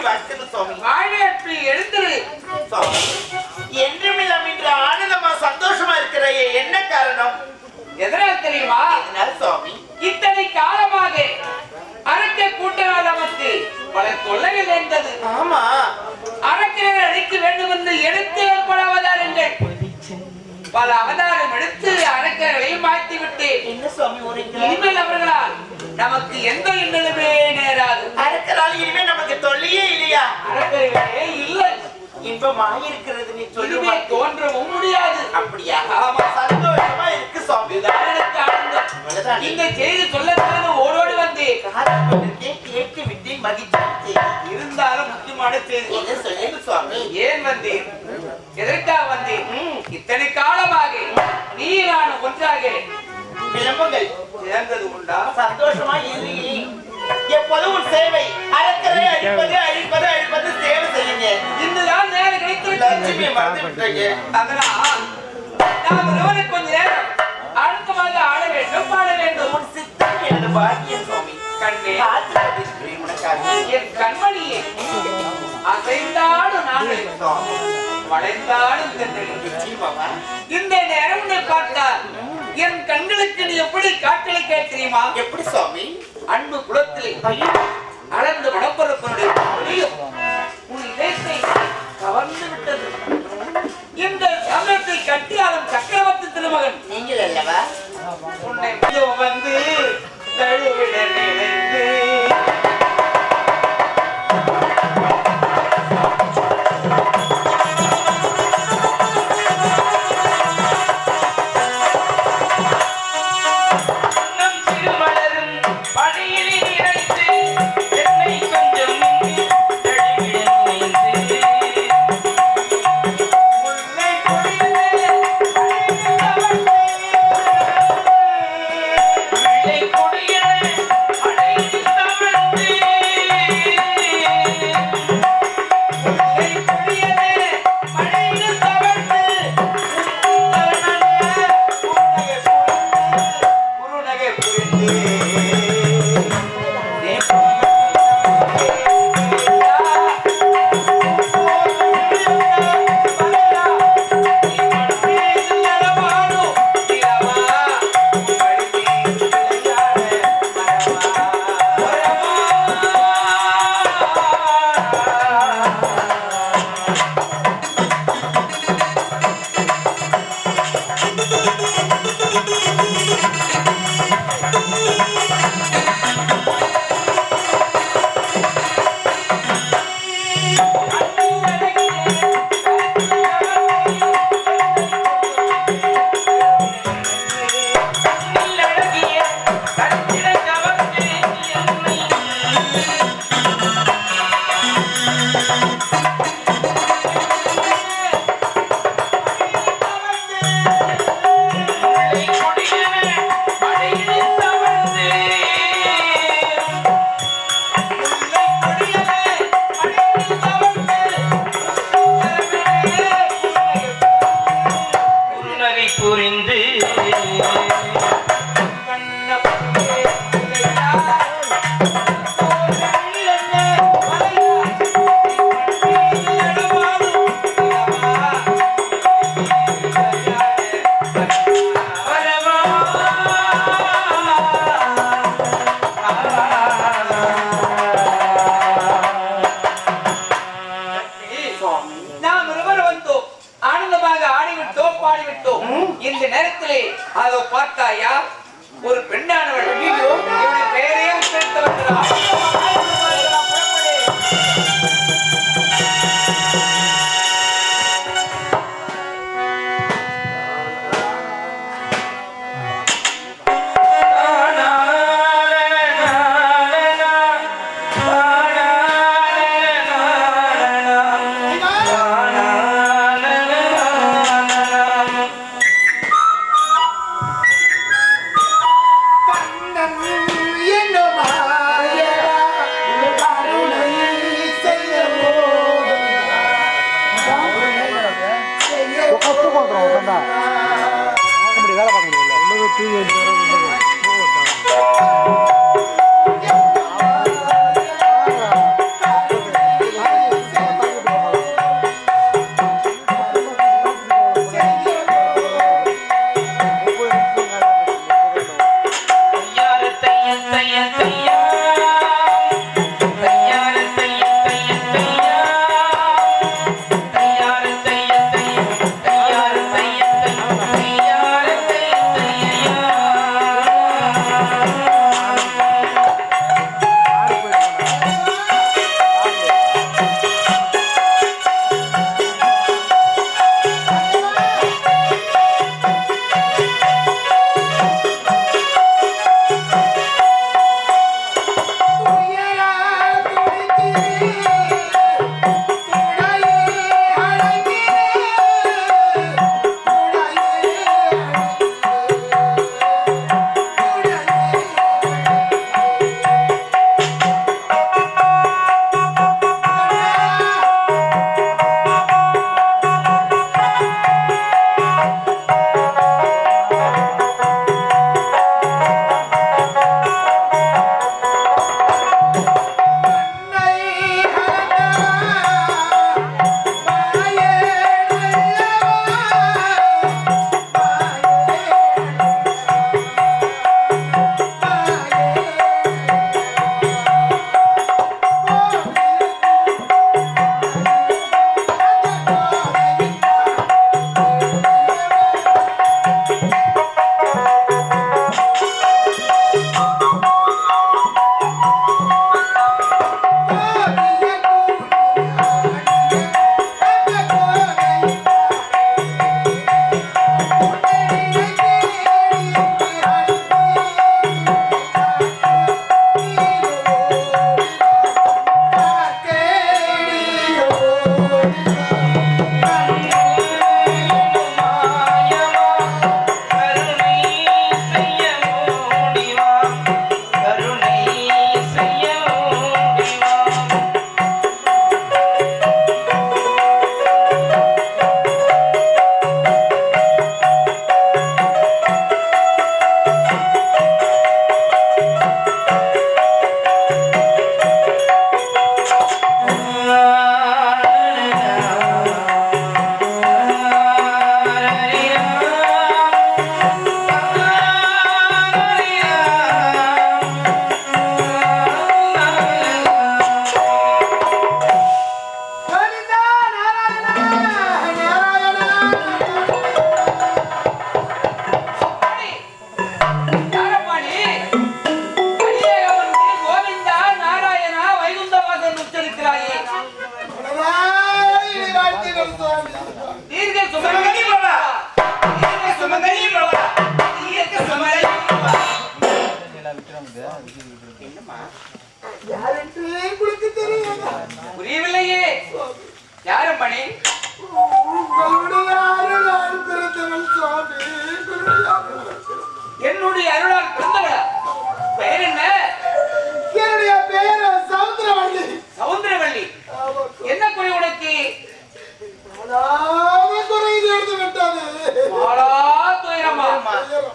சுவாமி. எழுந்திரு. சுவாமி என்றுமில்லாம் இன்று ஆனந்தமா சந்தோஷமா இருக்கிற என்ன காரணம்? எதனால் தெரியுமா அதனால சுவாமி? இத்தனை காலமாக அரக்க பல தொல்லைகள் இருந்தது ஆமா. அரக்கரை அழிக்க வேண்டும் என்று எடுத்து ஏற்பட அவதாரங்கள் பல அவதாரம் எடுத்து அரக்கர்களை மாற்றி விட்டேன் என்ன சுவாமி உனக்கு இனிமேல் அவர்களால் நமக்கு எந்த இன்னலுமே நேராது. அறுக்கறால் இனிமே நமக்கு தொல்லையே இல்லையா? அரக்கர்களே இல்லை. இன்பமா இருக்கிறது நீ சொல்லுமா? தோன்றவும் முடியாது. அப்படியா? ஆமா. சந்தோஷமா இருக்கு சுவாமி. எனக்கு ஆனந்தம் அவ்வளவுதான். இந்த செய்தி சொல்லத்தான் ஓடோடி காதல்பட்டிருக்கேன் கேட்டு விட்டேன் மகிழ்ச்சி இருந்தாலும் முக்கியமான செய்தி. என்ன சொல்லுங்க சுவாமி? ஏன் வந்தேன்? எதற்காக வந்தேன்? ம். இத்தனை காலமாக நீ நான் ஒன்றாக விளம்பங்கள் சேர்ந்தது உண்டா சந்தோஷமா இரு. எப்போதும் உன் சேவை. அறக்கரை அழிப்பது அழிப்பது அழிப்பது சேவை செய்யுங்க. இன்றுதான் நேரம் கிடைத்து லட்சுமியை மறந்து விட்டுறீங்க அதனால் நாம் ஒருவருக்கு கொஞ்ச நேரம் அழுத்தமாக ஆட வேண்டும் பாட வேண்டும். உன் சித்தம் எனது பாக்கியம் சுவாமி. கண்ணே என் கண்மணியே வளைந்தாடும் தென்றல் நிச்சயமாவா? இந்த நேரம் பார்த்தால் என் கண்களுக்கு நீ எப்படி காற்றளிக்க தெரியுமா எப்படி சுவாமி? அன்பு குலத்திலே அளந்து வடப்பரப்பனுடைய ஒளியும் உன் இதயத்தை கவர்ந்து விட்டது. இந்த சமயத்தை கட்டியாலும் சக்கரவர்த்தி திருமகன். நீங்கள் அல்லவா? உன்னை வந்து தழுவிட நினைத்து Thank you.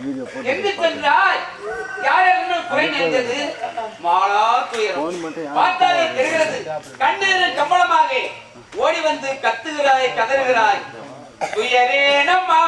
Video போட்டு யார் என்று மாலா துயரம். பார்த்தாலே தெரிகிறது. கண்ணீரின் கம்பளமாக ஓடி வந்து கத்துகிறாய் கதறுகிறாய். துயரேனம்மா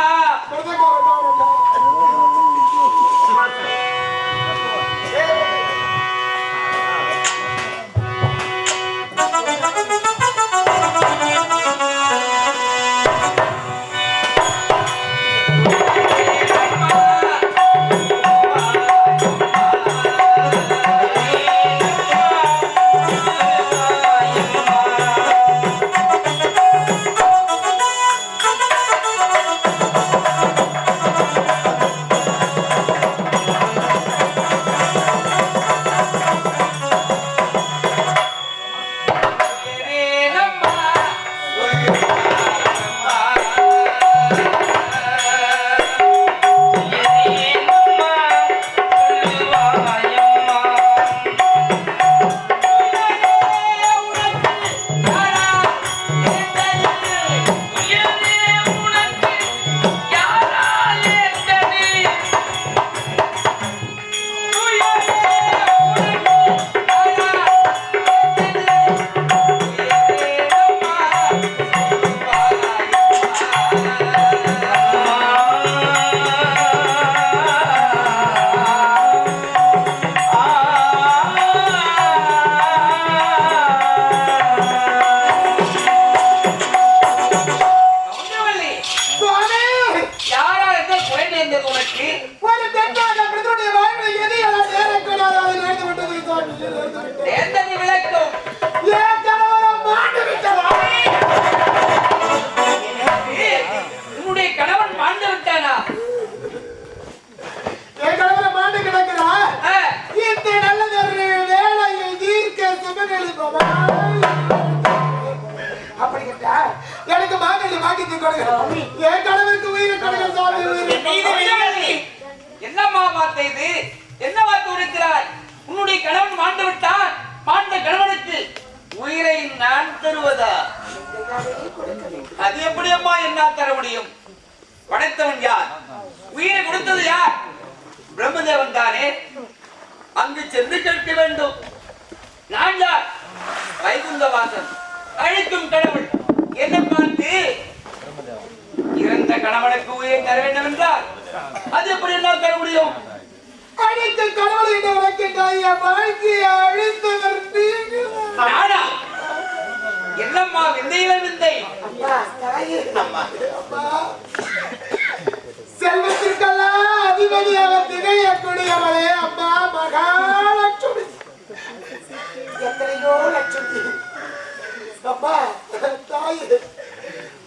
சென்று கேட்க வேண்டும். நான் யார் வைகுந்தவாசன். அழிக்கும் கடவுள் என்ன பார்த்து இறந்த கணவனுக்கு உயிரை தர வேண்டும் என்றால் அது எப்படி என்னால் தர முடியும்? அழைத்த கடவுளை என்று உழைக்கின்றாய் என் வாழ்க்கையை அழித்தவர் நானா? என்னம்மா விந்தையில விந்தை? அப்பா அதிபதியாக திகழக்கூடியவளே அம்மா மகாலட்சுமி எத்தனையோ லட்சுமி அப்பா தாய்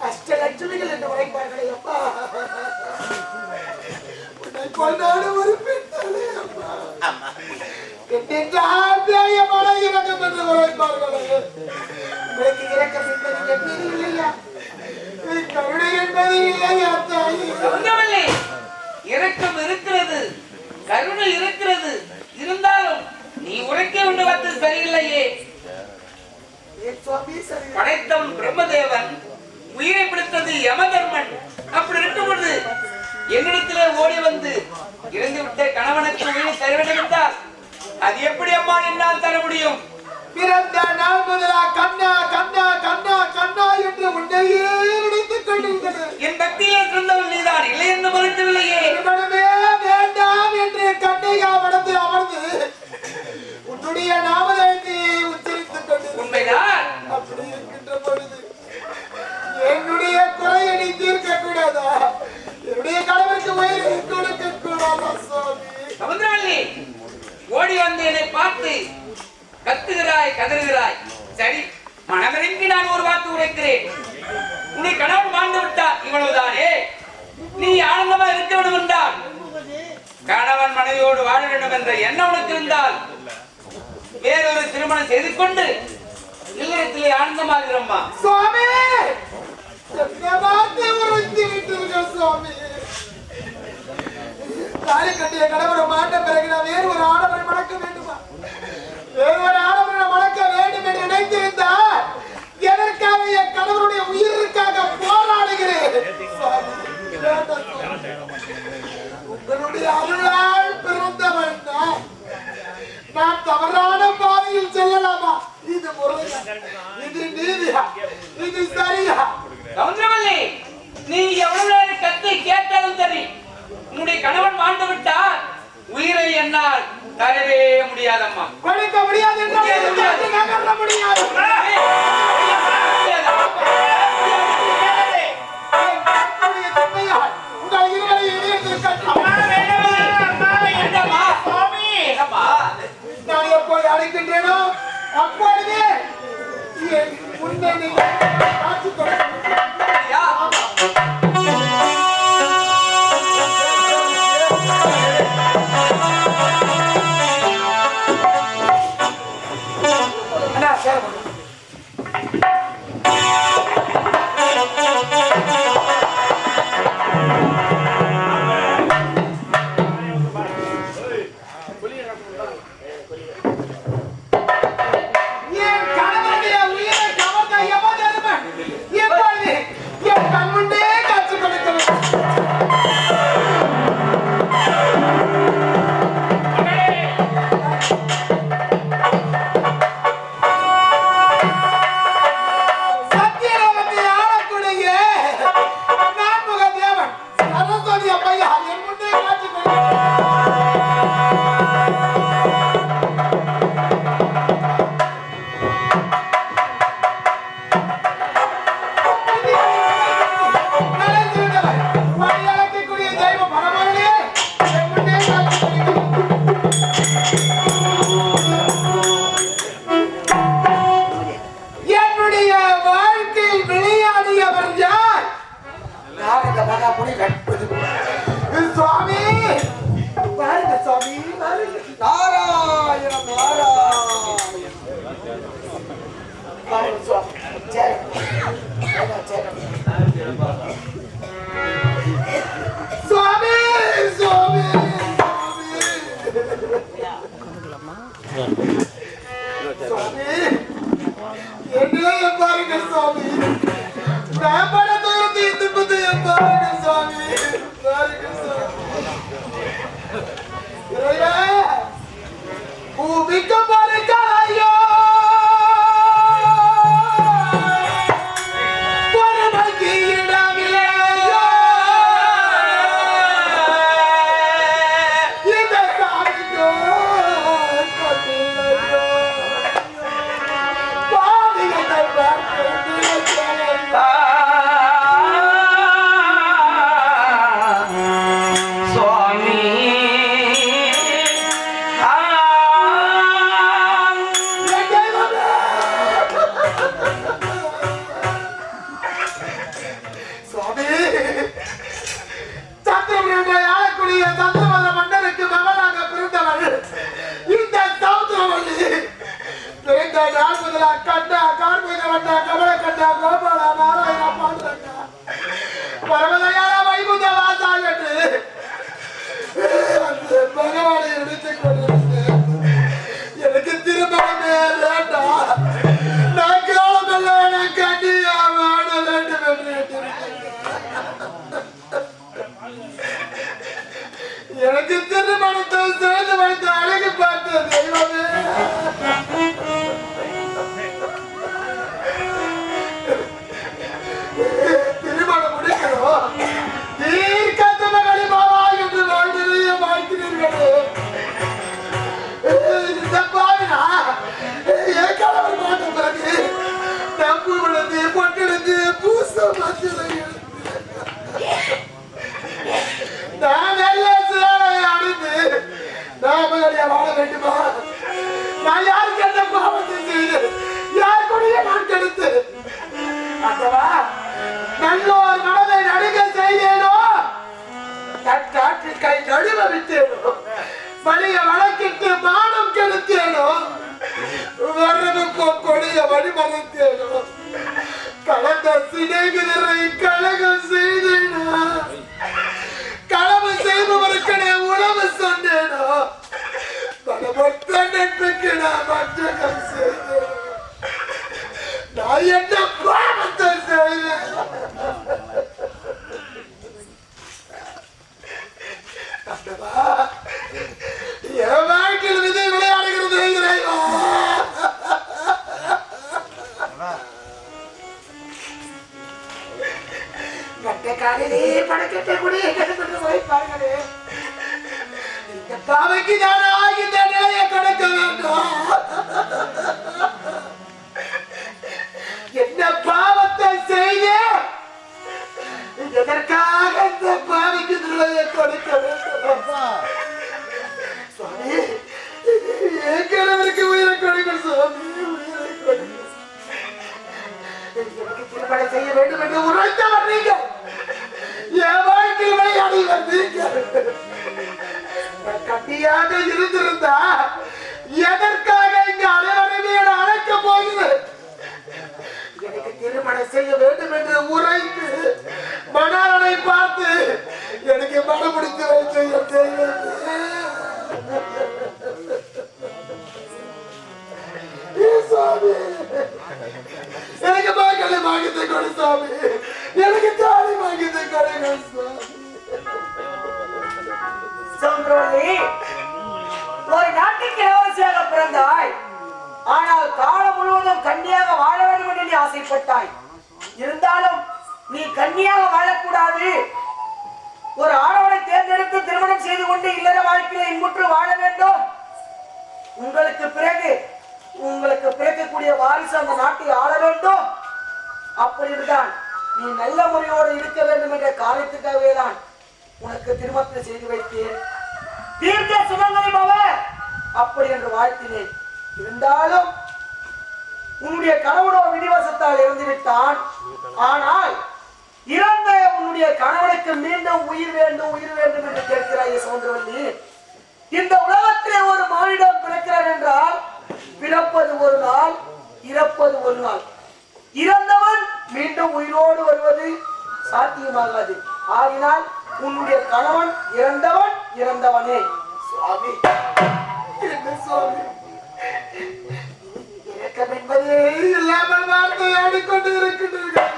அஷ்டலட்சுமிகள் என்று உரைப்பார்களே அப்பா உன்னை கொண்டாட ஒரு பெண் தானே அப்பா அம்மா என்றால் நியாயமான இறக்கம் என்று உரைப்பார்களே உங்களுக்கு இறக்கம் என்பது என் மீது இல்லையா இது கருணை என்பது இல்லையா தாயே ஒன்றுமில்லை இரக்கம் இருக்கிறது கருணை இருக்கிறது இருந்தாலும் நீ உரைக்க வேண்டிய வார்த்தை சரியில்லையே என் சுவாமி சரி படைத்தவன் பிரம்மதேவன் உயிரை பிடித்தது யமதர்மன் அப்படி இருக்கும் பொழுது என்னிடத்திலே ஓடி வந்து இறந்து விட்ட கணவனுக்கு உயிரை தர வேண்டும் என்றால் அது எப்படி அம்மா என்னால் தர முடியும் பிறந்த நாள் முதலா கண்ணா கண்ணா கண்ணா கண்ணா என்று உன்னையே நினைத்துக் கொண்டிருந்தது என் பக்தியிலே சிறந்தவன் நீதான் இல்லை என்று மறுக்கவில்லையே இவனுமே வேண்டாம் என்று கண்ணையா மனத்தில் அமர்ந்து உன்னுடைய நாமதத்தை உச்சரித்துக் கொண்டிருந்தது உண்மைதான் அப்படி இருக்கின்ற பொழுது என்னுடைய குறையை நீ தீர்க்க கூடாதா என்னுடைய கணவருக்கு உயிரை கொடுக்க கூடாதா சுவாமி சமுத்திரவல்லி ஓடி வந்து என்னை பார்த்து கத்துகிறாய் கதறுகிறாய். சரி மனதிற்கு நான் ஒரு வார்த்தை உரைக்கிறேன். உன்னை கணவன் வாழ்ந்து விட்டான் இவ்வளவுதானே? நீ ஆனந்தமா இருக்க வேண்டும் என்றால் கணவன் மனைவியோடு வாழ வேண்டும் என்ற எண்ணம் உனக்கு இருந்தால் வேறொரு திருமணம் செய்து கொண்டு இல்லத்திலே ஆனந்தமாகிறம்மா. சுவாமி வார்த்தை உரைத்து விட்டீர்கள் சுவாமி. தாலி கட்டிய கணவரை மாட்ட பிறகு நான் வேறு ஒரு ஆடவரை மணக்க வேண்டுமா? வேறு ஒரு ஆடவரை மணக்க வேண்டும் என்று நினைத்திருந்தால் எதற்காக என் கணவருடைய உயிருக்காக போராடுகிறேன்? உங்களுடைய அருளால் பிறந்தவன் நான். தவறான பாதையில் செல்லலாமா? இது முறையா இது நீதியா? இது சரியா? நீ எவ்வளவு நேரம் கத்து கேட்டாலும் சரி உன்னுடைய கணவன் வாழ்ந்து விட்டார். உயிரை என்னால் தரவே முடியாதம்மா. கொடுக்க முடியாது முடியாது துணி கட்டுவது சுவாமி! வாருங்க சுவாமி நாராயணம் நாராயணம் என்ன பாருங்க சுவாமி. தூரத்தை துன்பத்தை பாருங்க Harikasın abi. Harikasın. Yürü ya. Ubik ka pa காலிலே பணக்கட்டை கூட எடுத்துட்டு போய் பாருங்களே. இந்த பாவைக்கு நானா இந்த நிலையை கடக்க வேண்டும். என்ன பாவத்தை செய்தேன் எதற்காக இந்த பாவைக்கு நிலையை கொடுக்க வேண்டும்? சுவாமி என் கணவருக்கு உயிரை கொடுக்க சுவாமி உயிரை கொடுக்க எனக்கு திருமணம் செய்ய வேண்டும் என்று உரைத்தவர் நீங்கள். விளையாடி வந்தீர்கள் கட்டியாக இருந்திருந்தா எதற்காக இங்க அனைவருமே அழைக்க போகுது எனக்கு திருமணம் செய்ய வேண்டும் என்று உரைத்து மணாலனை பார்த்து எனக்கு மனம் முடித்து வைத்து எனக்கு மகளை வாங்கிட்டு கொடு சாமி. நாட்டுக்கு பிறந்தாய் ஆனால் காலம் முழுவதும் கன்னியாக வாழ வேண்டும் என்று நீ ஆசைப்பட்டாய். இருந்தாலும் நீ கன்னியாக வாழக்கூடாது. ஒரு ஆடவனை தேர்ந்தெடுத்து திருமணம் செய்து கொண்டு இல்லற வாழ்க்கையில இன்புற்று வாழ வேண்டும். உங்களுக்கு பிறகு உங்களுக்கு பிறக்கக்கூடிய வாரிசு அந்த நாட்டை ஆள வேண்டும். அப்படிதான் நீ நல்ல முறையோடு இருக்க வேண்டும் என்ற காரணத்துக்காகவே தான் உனக்கு திருமணத்தை செய்து வைத்தேன். தீர்க்க சுமங்கலி பவ அப்படி என்று வாழ்த்தினேன். இருந்தாலும் உன்னுடைய கணவனோ விதிவசத்தால் இறந்து விட்டான் ஆனால் இறந்த உன்னுடைய கணவனுக்கு மீண்டும் உயிர் வேண்டும் உயிர் வேண்டும் என்று கேட்கிறாய் சௌந்தரவல்லி இந்த உலகத்திலே ஒரு மானிடம் பிறக்கிறார் என்றால் பிறப்பது ஒரு நாள் இறப்பது ஒரு நாள். இறந்தவன் மீண்டும் உயிரோடு வருவது சாத்தியமாகாது. ஆகினால் உன்னுடைய கணவன் இறந்தவன் இறந்தவனே. சுவாமி. என்ன சுவாமி இறக்கம் என்பதே இல்லாமல் வார்த்தையாடி கொண்டு இருக்கின்றீர்கள்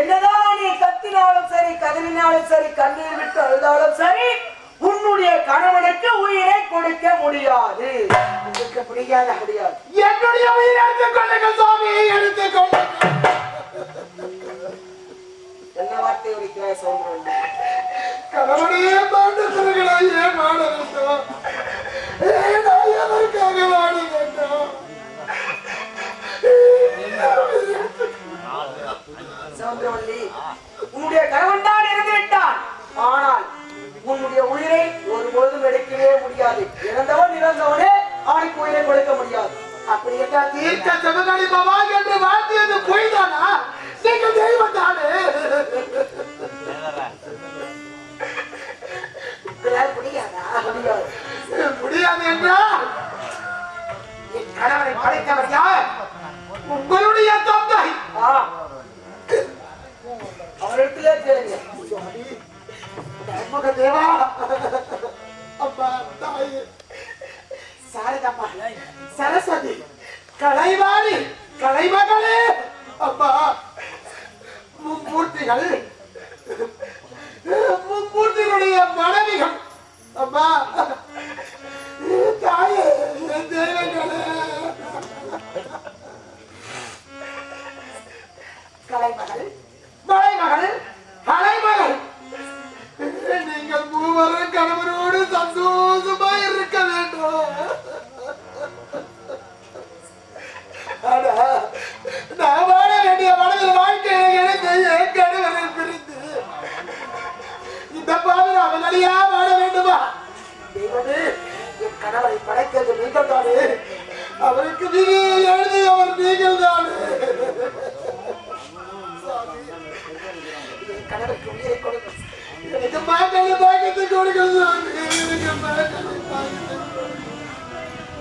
என்னதான் நீ கத்தினாலும் சரி கதறினாலும் சரி கண்ணீர் விட்டு அழுதாலும் சரி உன்னுடைய கணவனுக்கு உயிரை கொடுக்க முடியாது. கொடுக்க முடியாத முடியாது என்னுடைய உயிரை எடுத்துக் கொள்ளுங்க சுவாமி எடுத்துக் கொள்ளுங்க என்ன வார்த்தை உரைக்கிறாய் சௌந்தரவல்லி கணவனையே மாண்டுகிறீர்களா ஏன் மாட வேண்டும் ஏன் நான் உன்னுடைய கணவன் தான் இறந்து விட்டான். ஆனால் உன்னுடைய உயிரை ஒரு ஒருபொழுதும் எடுக்கவே முடியாது. இறந்தவன் இறந்தவனே அவனுக்கு உயிரை கொடுக்க முடியாது. அப்படி என்றால் தீர்க்க செவனடி பவா என்று வாழ்த்தியது பொய்தானா? நீங்கள் தெய்வம் தானே? சந்தோஷமா இருக்க வேண்டும். ஆனா, நான் வாழ வேண்டிய மனதில் வாழ்க்கையை இழந்து என் கணவரை பிரிந்து இந்த பாதையில் அவன் அழியா வாழ வேண்டுமா? தெய்வமே என் கணவரை படைக்கிறது நீங்கள் தானே அவருக்கு விதியை எழுதியவர் நீங்கள் தானே கணவருக்கு உயிரை கொடுங்க மாக்களை பாக்கத்தை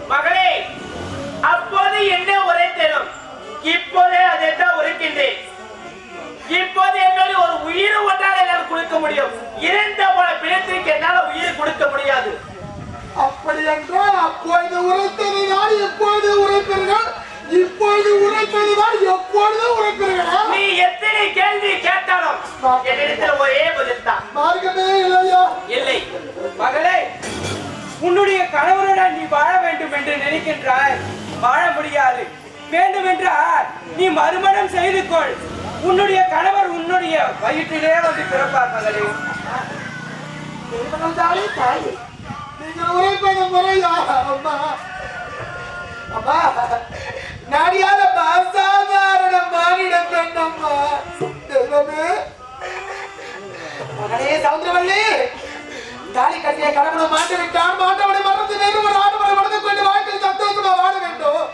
மகளே அப்போது என்ன உரைத்தனும் இப்போதே அதைத்தான் உரைக்கின்றேன் இப்போது என்னோட ஒரு உயிர் ஒன்றால் என்னால் கொடுக்க முடியும் இறந்த போல பிணத்திற்கு என்னால் உயிர் கொடுக்க முடியாது அப்படி என்றால் அப்பொழுது உரைத்ததை தான் இப்பொழுது உரைப்பீர்கள் இப்பொழுது உரைப்பதை தான் எப்பொழுது உரைப்பீர்களா நீ எத்தனை கேள்வி கேட்டாலும் என்னிடத்தில் ஒரே பதில் தான். மார்க்கமே இல்லையா? இல்லை. மகளே உன்னுடைய கணவருடன் நீ வாழ வேண்டும் என்று நினைக்கின்றாய். வாழ முடியாது. வேண்டும் என்றால் நீ மறுமணம் செய்து கொள். உன்னுடைய கணவர் உன்னுடைய வயிற்றிலே வந்து பிறப்பார் மகளே. தெய்வங்கள்தானே தாய். நீங்கள் உரைப்பது முறையா? அம்மா. அம்மா. நாடியாத அசாதாரணம் மானிட பெண்ணம்மா தெய்வமே. மகனே சவுந்தரவல்லி தாலி கட்டிய கடவுளை மாட்டி விட்டான் மாட்டவனை மறந்து நேரம் ஒரு ஆடவனை மறந்து கொண்டு வாழ்க்கையில் சந்தோஷமா வாழ வேண்டும்.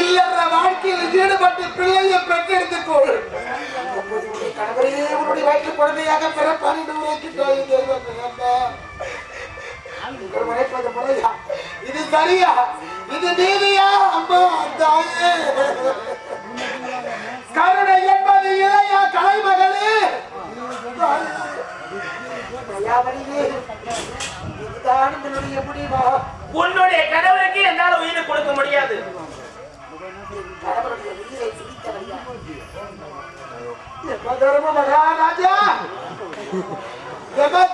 இல்லற வாழ்க்கையில் ஈடுபட்டு பிள்ளையை பெற்றெடுத்துக் கொள். கணவரையே உன்னுடைய வயிற்று குழந்தையாக பிறப்பான் என்று உரைக்கின்றாய் தெய்வமே. இது சரியா? இது நீதியா? அம்மா தாயே. கருணை என்பது இளையா கலைமகளே. உன்னுடைய கணவருக்கு என்னால் உயிரை கொடுக்க முடியாது. மகாராஜா.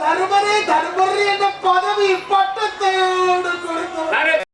தர்மரே தர்மரே என்ற பதவி பட்டத்தோடு கொடுத்தவர்.